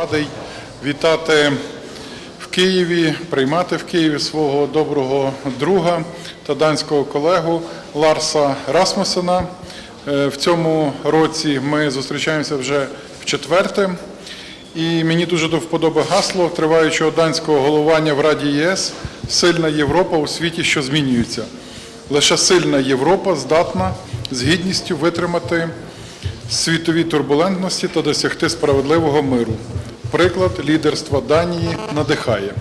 Радий вітати в Києві, приймати в Києві свого доброго друга та данського колегу Ларса Расмусена. Е, В цьому році ми зустрічаємося вже в четверте. І мені дуже до вподоби гасло триваючого данського головування в Раді ЄС Сильна Європа у світі, що змінюється. Лише сильна Європа здатна з гідністю витримати світові турбулентності та досягти справедливого миру. Приклад лідерства Данії надихає.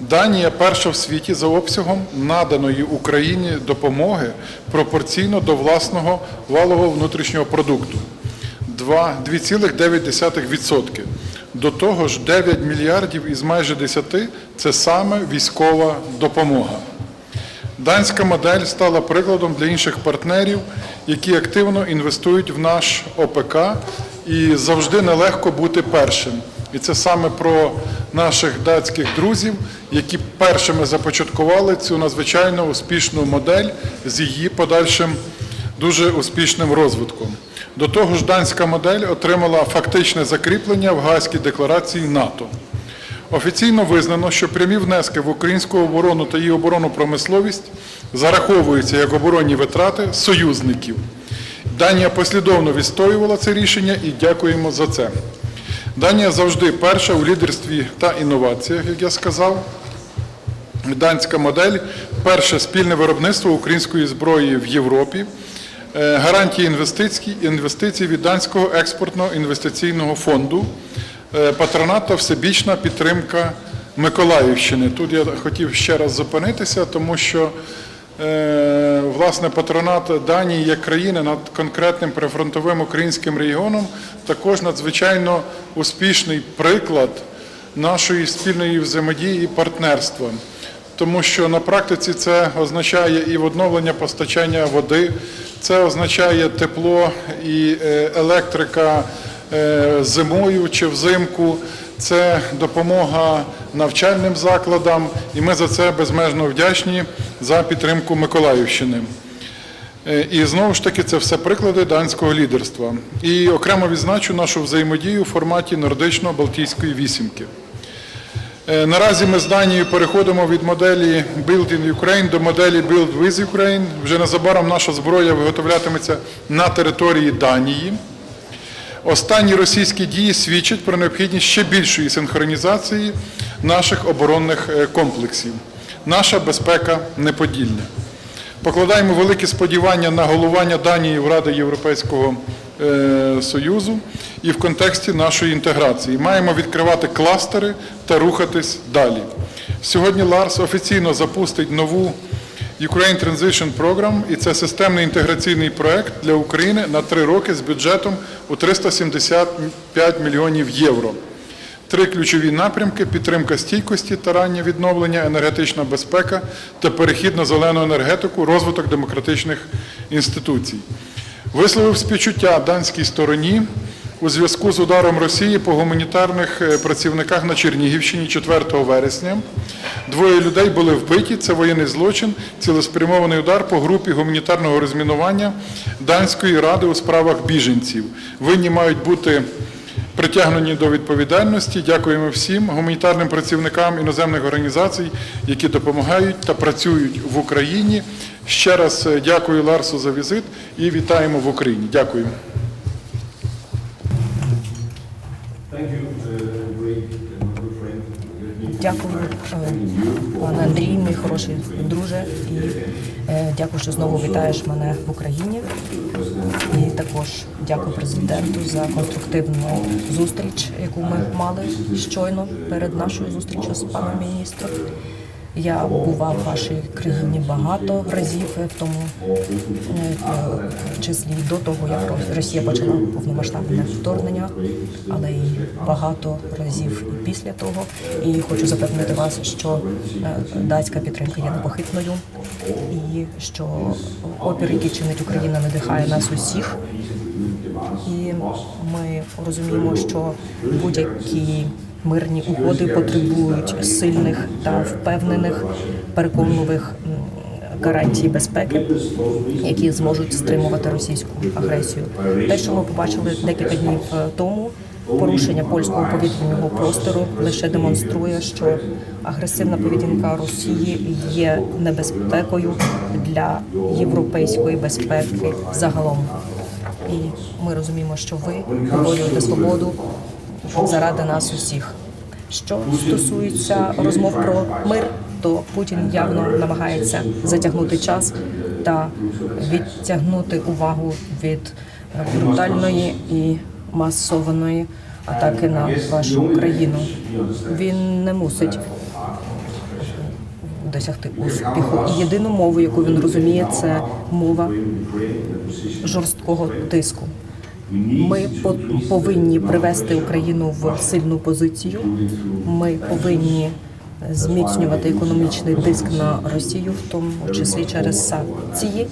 Данія перша в світі за обсягом наданої Україні допомоги пропорційно до власного валового внутрішнього продукту. 2,9%. До того ж, 9 мільярдів із майже 10 – це саме військова допомога. Данська модель стала прикладом для інших партнерів, які активно інвестують в наш ОПК, і завжди нелегко бути першим. І це саме про наших датських друзів, які першими започаткували цю надзвичайно успішну модель з її подальшим дуже успішним розвитком. До того ж, данська модель отримала фактичне закріплення в Гаазькій декларації НАТО. Офіційно визнано, що прямі внески в українську оборону та її оборонну промисловість зараховуються як оборонні витрати союзників. Данія послідовно відстоювала це рішення і дякуємо за це. Данія завжди перша у лідерстві та інноваціях, як я сказав. Данська модель перше спільне виробництво української зброї в Європі, е, гарантії інвестицій, від данського експортного інвестиційного фонду, е, патронат та всебічна підтримка Миколаївщини. Тут я хотів ще раз зупинитися, тому що е, власне патронат Данії як країни над конкретним прифронтовим українським регіоном також надзвичайно успішний приклад нашої спільної взаємодії і партнерства. Тому що на практиці це означає і відновлення постачання води, це означає тепло і е, електрика зимою чи взимку, це допомога навчальним закладам, і ми за це безмежно вдячні за підтримку Миколаївщини. Е, І знову ж таки це все приклади данського лідерства. І окремо відзначу нашу взаємодію у форматі нордично-балтійської вісімки. Е, Наразі ми з Данією переходимо від моделі Build in Ukraine до моделі Build with Ukraine. Вже незабаром наша зброя виготовлятиметься на території Данії. Останні російські дії свідчать про необхідність ще більшої синхронізації наших оборонних е, комплексів. Наша безпека неподільна. Покладаємо великі сподівання на головування Данії в Раді Європейського е, Союзу і в контексті нашої інтеграції. Маємо відкривати кластери та рухатись далі. Сьогодні Ларс офіційно запустить нову Ukraine Transition Program, і це системний інтеграційний проект для України на три роки з бюджетом у 375 мільйонів євро. Три ключові напрямки: підтримка стійкості та раннє відновлення, енергетична безпека та перехід на зелену енергетику, розвиток демократичних інституцій. Висловив співчуття данській стороні у зв'язку з ударом Росії по гуманітарних е, працівниках на Чернігівщині 4 вересня. Двоє людей були вбиті. Це воєнний злочин, цілеспрямований удар по групі гуманітарного розмінування Данської ради у справах біженців. Винні мають бути притягнені до відповідальності. Дякуємо всім гуманітарним працівникам іноземних організацій, які допомагають та працюють в Україні. Ще раз е, дякую Ларсу за візит і вітаємо в Україні. Дякую. Thank you, uh, great and good friend. Let me Дякую, е, пане Андрій, мій хороший друже, і е, дякую, що знову вітаєш мене в Україні. І також дякую президенту за конструктивну зустріч, яку ми мали щойно перед нашою зустрічю з паном міністром. Я бував в вашій країні багато разів, тому е, в числі до того, як Росія почала повномасштабне вторгнення, але і багато разів і після того. І хочу запевнити вас, що е, датська підтримка є непохитною, і що опір, який чинить Україна, надихає нас усіх. І ми розуміємо, що будь-які мирні угоди потребують сильних та впевнених, переконливих гарантій безпеки, які зможуть стримувати російську агресію. Те, що ми побачили декілька днів е, тому, порушення польського повітряного простору лише демонструє, що агресивна поведінка Росії є небезпекою для європейської безпеки загалом. І ми розуміємо, що ви виборюєте свободу заради нас усіх. Що стосується розмов про мир, то Путін явно намагається затягнути час та відтягнути увагу від брутальної і масованої атаки на вашу країну. Він не мусить досягти успіху. І єдину мову, яку він розуміє, це мова жорсткого тиску. Ми по- повинні привести Україну в сильну позицію. Ми повинні зміцнювати економічний тиск на Росію, в тому числі через санкції.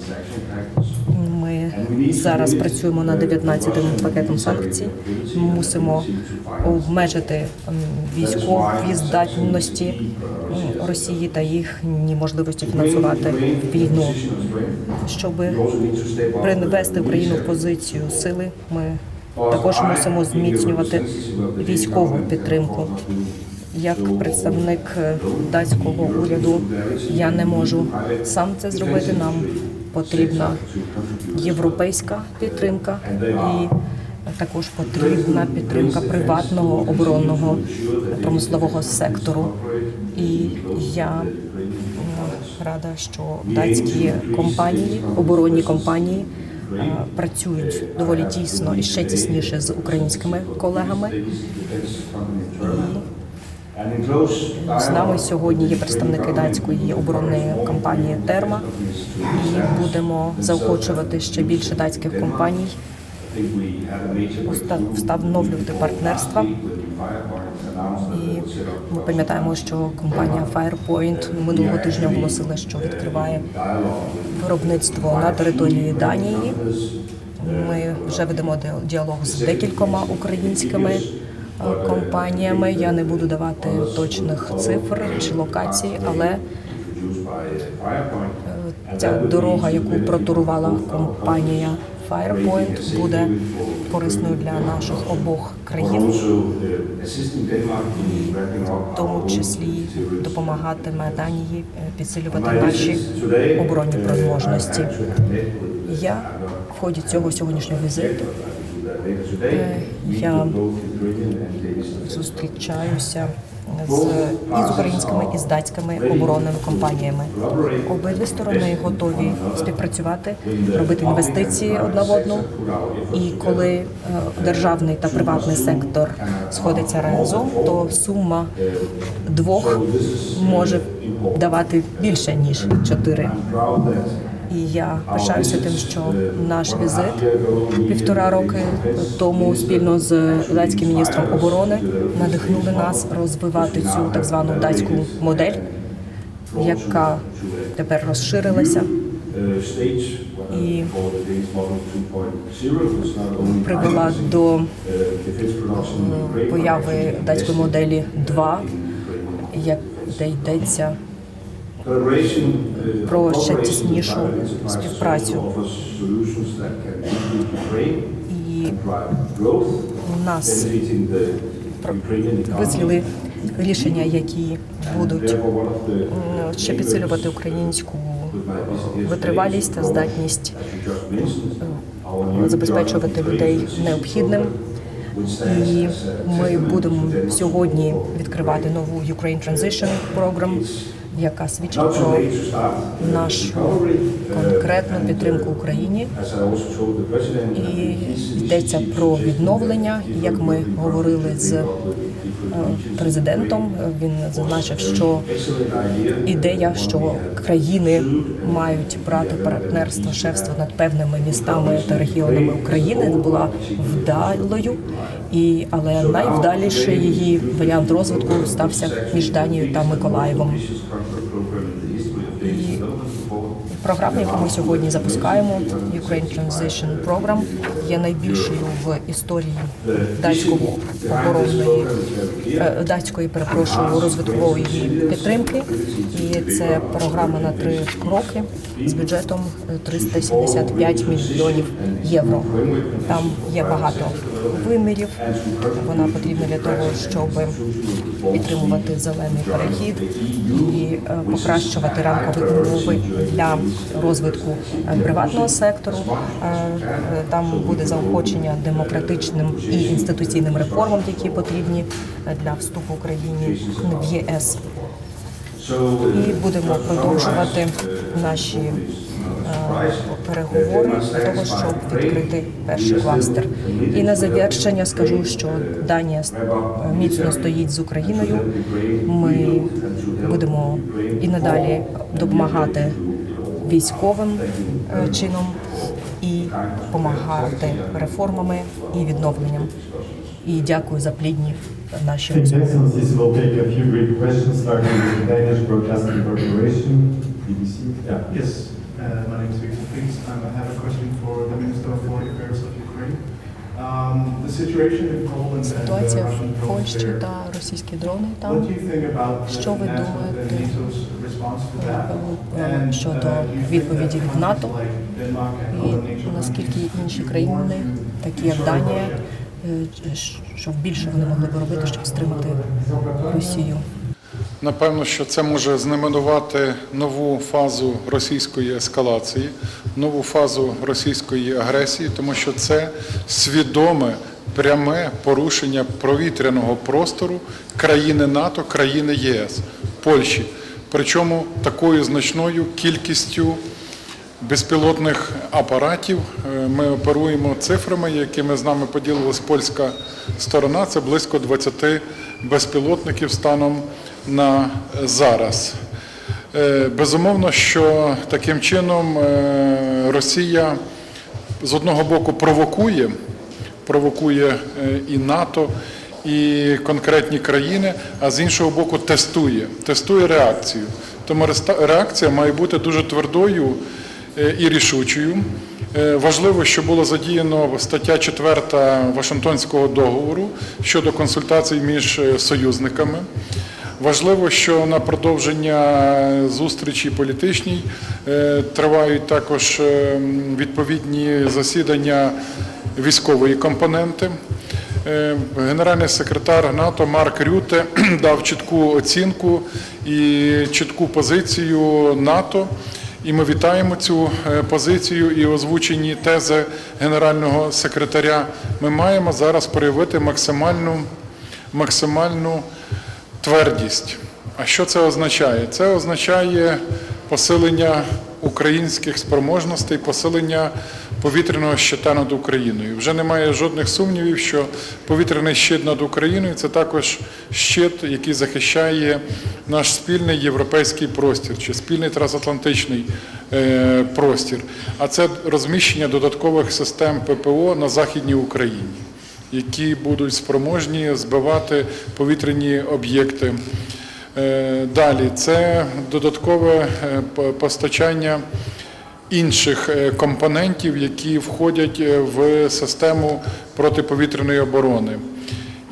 Ми зараз працюємо над 19-м пакетом санкцій. Ми мусимо обмежити військові здатності Росії та їхні можливості фінансувати війну. Щоб привести Україну в позицію сили, ми також мусимо зміцнювати військову підтримку. Як представник е, датського уряду я не можу сам це зробити. Нам потрібна європейська підтримка і також потрібна підтримка приватного оборонного промислового сектору. Я рада, що датські компанії, оборонні компанії е, працюють доволі тісно і ще тісніше з українськими колегами. З нами сьогодні є представники датської оборонної компанії Терма, і будемо заохочувати ще більше датських компаній встановлювати партнерства. І ми пам'ятаємо, що компанія Firepoint минулого тижня оголосила, що відкриває виробництво на території Данії. Ми вже ведемо діалог з декількома українськими е, компаніями. Я не буду давати точних цифр чи локацій, але е, ця дорога, яку протурувала компанія Firepoint, буде корисною для наших обох країн, в тому числі допомагатиме Данії е, підсилювати наші оборонні спроможності. Я в ході цього сьогоднішнього візиту е, я зустрічаюся з і з українськими і з датськими оборонними компаніями. Обидві сторони готові співпрацювати, робити інвестиції одна в одну. І коли е, державний та приватний сектор сходяться разом, то сума двох може давати більше ніж чотири. І я пишаюся тим, що наш візит півтора роки тому спільно з датським міністром оборони надихнули нас розвивати цю так звану датську модель, яка тепер розширилася. І привела до появи датської моделі 2, як де йдеться про ще тіснішу співпрацю. і у нас визріли рішення, які будуть ще підсилювати українську витривалість та здатність забезпечувати людей необхідним. І ми будемо сьогодні відкривати нову Ukraine Transition Program, яка свідчить про нашу конкретну підтримку Україні. І йдеться про відновлення. Як ми говорили з президентом, він зазначив, що ідея, що країни мають брати партнерство, шефство над певними містами та регіонами України, була вдалою. І але найвдаліший її варіант розвитку стався між Данією та Миколаєвом. Програма, яку ми сьогодні запускаємо, Ukraine Transition Program, є найбільшою в історії датського оборонної е, датської перепрошую розвиткової підтримки. І це програма на три роки з бюджетом е, 375 мільйонів євро. Там є багато вимірів. Вона потрібна для того, щоб підтримувати зелений перехід і е, покращувати рамкові умови для розвитку е, приватного сектору. Е, Там буде заохочення демократичним і інституційним реформам, які потрібні для вступу України в ЄС. І будемо продовжувати наші переговори для того, щоб відкрити перший кластер. І на завершення скажу, що Данія е, міцно стоїть з Україною. Ми будемо і надалі допомагати військовим е, чином і допомагати реформами і відновленням. І дякую за плідні наші розмови. Yes, uh, my name is Victor Fix. Um, I have a question for the Minister of Foreign Affairs of Ukraine. Um, the situation in Poland and the Ситуація Russian в drones Польщі there. та російські дрони What там. do you think about the Що ви NATO, the думаєте, NATO's response to that? е, And, щодо uh, do you think відповіді that від НАТО? like Denmark and І other NATO наскільки countries інші could do more to такі як Данія, е, щоб більше вони могли би робити, щоб стримати Росію. Напевно, що це може знаменувати нову фазу російської ескалації, нову фазу російської агресії, тому що це свідоме пряме порушення повітряного простору країни НАТО, країни єС, Польщі. Причому такою значною кількістю безпілотних апаратів. Е, Ми оперуємо цифрами, якими з нами поділилась польська сторона. Це близько 20 безпілотників станом на зараз. Е, Безумовно, що таким чином е, Росія з одного боку провокує, провокує е, і НАТО, і конкретні країни, а з іншого боку тестує, тестує реакцію. Тому реакція має бути дуже твердою і рішучою. Важливо, що було задіяно стаття 4 Вашингтонського договору щодо консультацій між союзниками. Важливо, що на продовження зустрічі політичній е, тривають також е, відповідні засідання військової компоненти. Е, Генеральний секретар НАТО Марк Рюте дав чітку оцінку і чітку позицію НАТО. І ми вітаємо цю позицію і озвучені тези генерального секретаря. Ми маємо зараз проявити максимальну, максимальну твердість. А що це означає? Це означає посилення українських спроможностей, посилення повітряного щита над Україною. Вже немає жодних сумнівів, що повітряний щит над Україною це також щит, який захищає наш спільний європейський простір чи спільний трансатлантичний е, простір. А це розміщення додаткових систем ППО на Західній Україні які будуть спроможні збивати повітряні об'єкти. Е, Далі це додаткове е, постачання інших е, компонентів, які входять в систему протиповітряної оборони.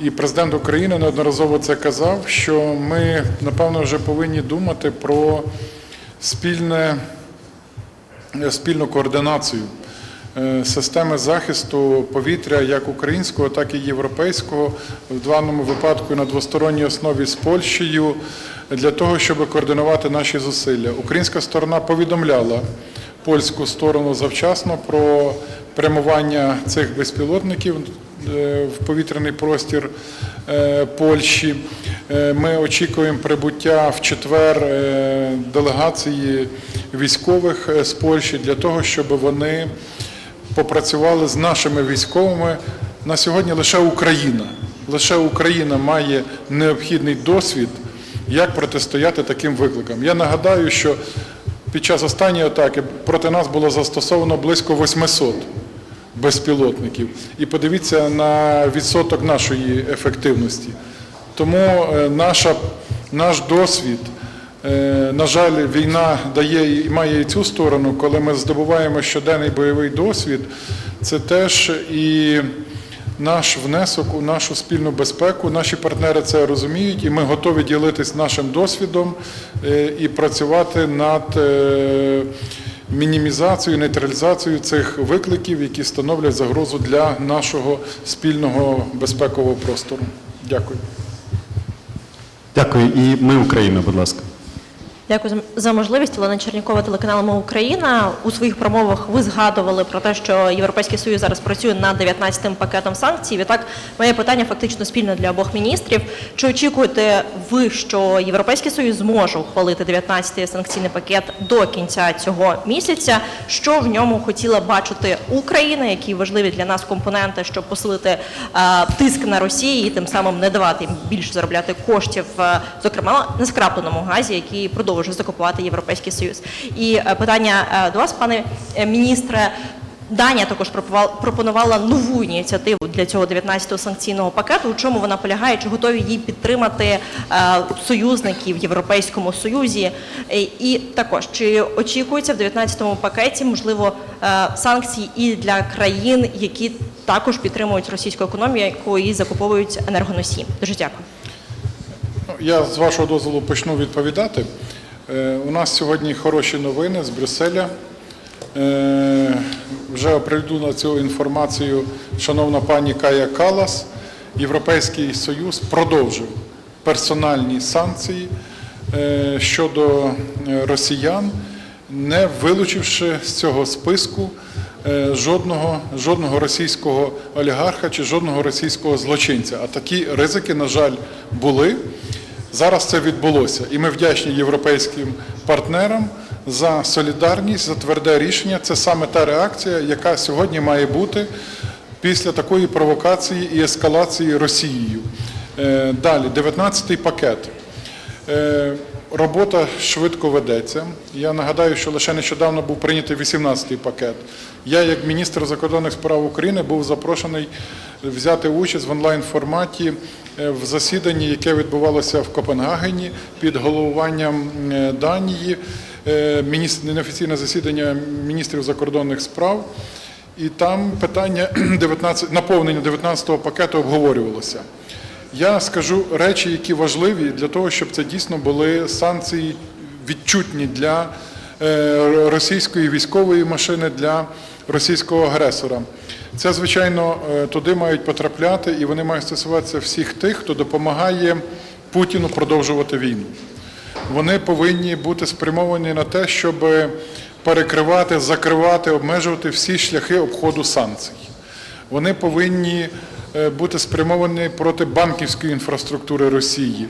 І президент України неодноразово це казав, що ми напевно вже повинні думати про спільне спільну координацію системи захисту повітря як українського, так і європейського, в даному випадку на двосторонній основі з Польщею, для того, щоб координувати наші зусилля. Українська сторона повідомляла польську сторону завчасно про прямування цих безпілотників е, в повітряний простір е, Польщі. Е, Ми очікуємо прибуття в четвер е, делегації військових е, з Польщі для того, щоб вони попрацювали з нашими військовими. На сьогодні лише Україна. Лише Україна має необхідний досвід, як протистояти таким викликам. Я нагадаю, що під час останньої атаки проти нас було застосовано близько 800 безпілотників. І подивіться на відсоток нашої ефективності. Тому е, наша, наш досвід, на жаль, війна дає і має і цю сторону, коли ми здобуваємо щоденний бойовий досвід, це теж і наш внесок у нашу спільну безпеку. Наші партнери це розуміють, і ми готові ділитись нашим досвідом е, і працювати над е, мінімізацією, нейтралізацією цих викликів, які становлять загрозу для нашого спільного безпекового простору. Дякую. Дякую. І ми Україна, будь ласка. Дякую за- можливість. Олена Чернікова, телеканал «Ми Україна. У своїх промовах ви згадували про те, що Європейський Союз зараз працює над 19-тим пакетом санкцій. Відтак, моє питання фактично спільне для обох міністрів. Чи очікуєте ви, що Європейський Союз зможе ухвалити 19-й санкційний пакет до кінця цього місяця? Що в ньому хотіла бачити Україна? Які важливі для нас компоненти, щоб посилити тиск на Росію і тим самим не давати їм більше заробляти коштів, зокрема на скрапленому газі, який продовжує закупувати Європейський Союз. І е, питання е, до вас, пане е, міністре. Данія також пропонувала- нову ініціативу для цього 19-го санкційного пакету. У чому вона полягає? Чи готові її підтримати союзники в Європейському Союзі? І також чи очікується в 19-му пакеті можливо санкції і для країн, які також підтримують російську економіку і закуповують енергоносії? Дуже дякую. Ну, Я з вашого дозволу почну відповідати. Е, У нас сьогодні хороші новини з Брюсселя. Е, Вже оприлюднила цю інформацію шановна пані Кая Калас. Європейський Союз продовжив персональні санкції е, щодо росіян, не вилучивши з цього списку жодного, жодного російського олігарха чи жодного російського злочинця. А такі ризики, на жаль, були. Зараз це відбулося, і ми вдячні європейським партнерам за солідарність, за тверде рішення. Це саме та реакція, яка сьогодні має бути після такої провокації і ескалації Росією. Е, Далі, 19-й пакет. Робота швидко ведеться. Я нагадаю, що лише нещодавно був прийнятий 18-й пакет. Я, як міністр закордонних справ України, був запрошений взяти участь в онлайн-форматі е, в засіданні, яке відбувалося в Копенгагені під головуванням е, Данії, е, неофіційне засідання міністрів закордонних справ. І там питання 19, наповнення 19-го пакету обговорювалося. Я скажу речі, які важливі для того, щоб це дійсно були санкції відчутні для е, російської військової машини, для російського агресора. Це, звичайно, е, туди мають потрапляти, і вони мають стосуватися всіх тих, хто допомагає Путіну продовжувати війну. Вони повинні бути спрямовані на те, щоб перекривати, закривати, обмежувати всі шляхи обходу санкцій. Вони повинні бути спрямовані проти банківської інфраструктури Росії.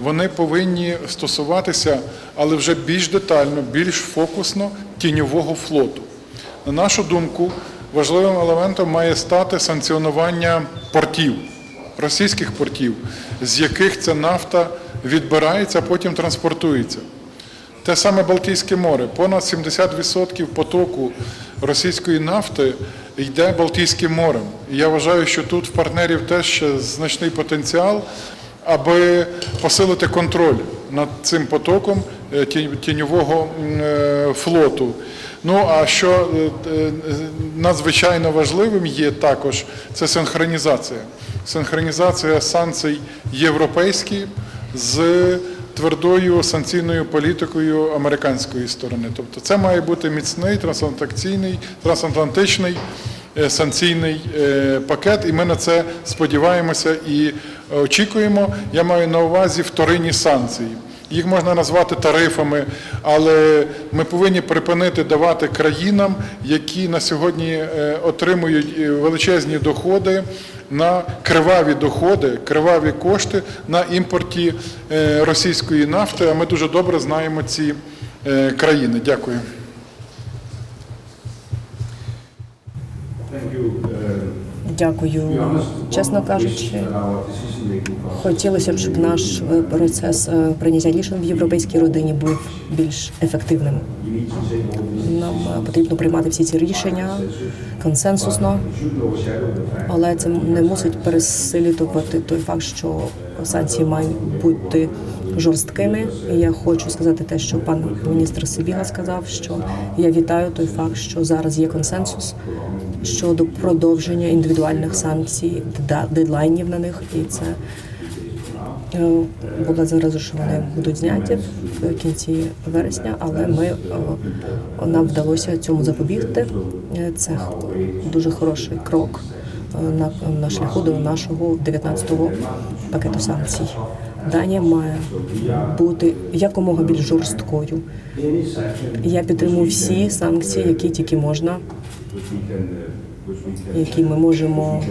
Вони повинні стосуватися, але вже більш детально, більш фокусно тіньового флоту. На нашу думку, важливим елементом має стати санкціонування портів, російських портів, з яких ця нафта відбирається, а потім транспортується. Те саме Балтійське море. Понад 70% потоку російської нафти йде Балтійським морем. І я вважаю, що тут в партнерів теж ще значний потенціал, аби посилити контроль над цим потоком е, тіньового е, флоту. Ну а що е, надзвичайно важливим є також, це синхронізація. Синхронізація санкцій європейських з твердою санкційною політикою американської сторони. Тобто це має бути міцний трансатлантичний, трансатлантичний е, санкційний е, пакет, і ми на це сподіваємося і очікуємо. Я маю на увазі вторинні санкції. Їх можна назвати тарифами, але ми повинні припинити давати країнам, які на сьогодні е, отримують е, величезні доходи на криваві доходи, криваві кошти на імпорті е, російської нафти. А ми дуже добре знаємо ці е, країни. Дякую. Thank. Дякую. Чесно кажучи, хотілося б, щоб наш е, процес е, прийняття рішень в європейській родині був більш ефективним. Нам е, потрібно приймати всі ці рішення консенсусно, але це не мусить переслідувати той факт, що санкції мають бути жорсткими. І я хочу сказати те, що пан міністр Сибіга сказав, що я вітаю той факт, що зараз є консенсус щодо продовження індивідуальних санкцій, дедлайнів на них, і це е, було зараз, що вони будуть зняті в кінці вересня, але ми е, нам вдалося цьому запобігти. Е, Це дуже хороший крок на, на шляху до нашого 19-го пакету санкцій. Данія має бути якомога більш жорсткою. Я підтримую всі санкції, які тільки можна, які ми можемо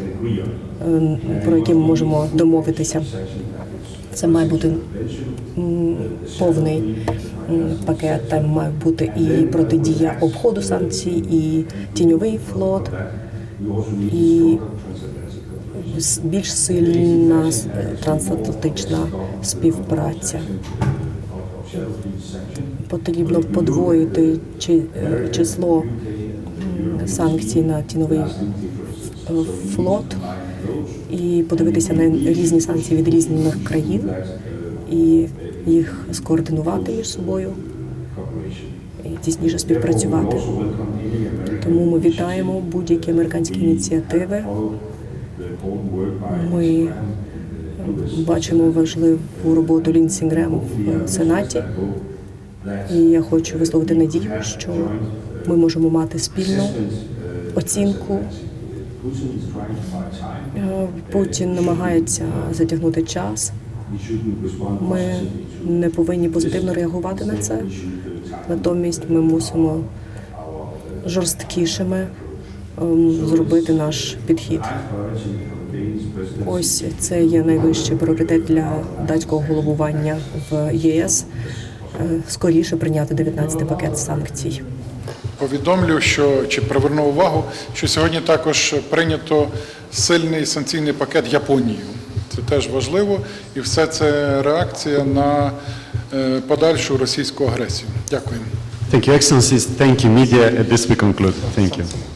е, про які ми можемо домовитися. Це має бути повний пакет. Там має бути і протидія обходу санкцій, і тіньовий флот, і більш сильна трансатлантична співпраця. Потрібно подвоїти е, число санкцій на тіновий е, флот і подивитися на різні санкції від різних країн і їх скоординувати між собою і тісніше співпрацювати. Тому ми вітаємо будь-які американські ініціативи. Ми бачимо важливу роботу Лінсі Грем в Сенаті. І я хочу висловити надію, що ми можемо мати спільну оцінку. Путін намагається затягнути час. Ми не повинні позитивно реагувати на це. Натомість ми мусимо жорсткішими зробити наш підхід. Ось це є найвищий пріоритет для датського головування в ЄС. Е, Скоріше прийняти 19 пакет санкцій. Повідомлю, що чи приверну увагу, що сьогодні також прийнято сильний санкційний пакет Японією. Це теж важливо, і все це реакція на е, подальшу російську агресію. Дякую. Thank you, Excellencies. Thank you, media. At this we conclude. Thank you.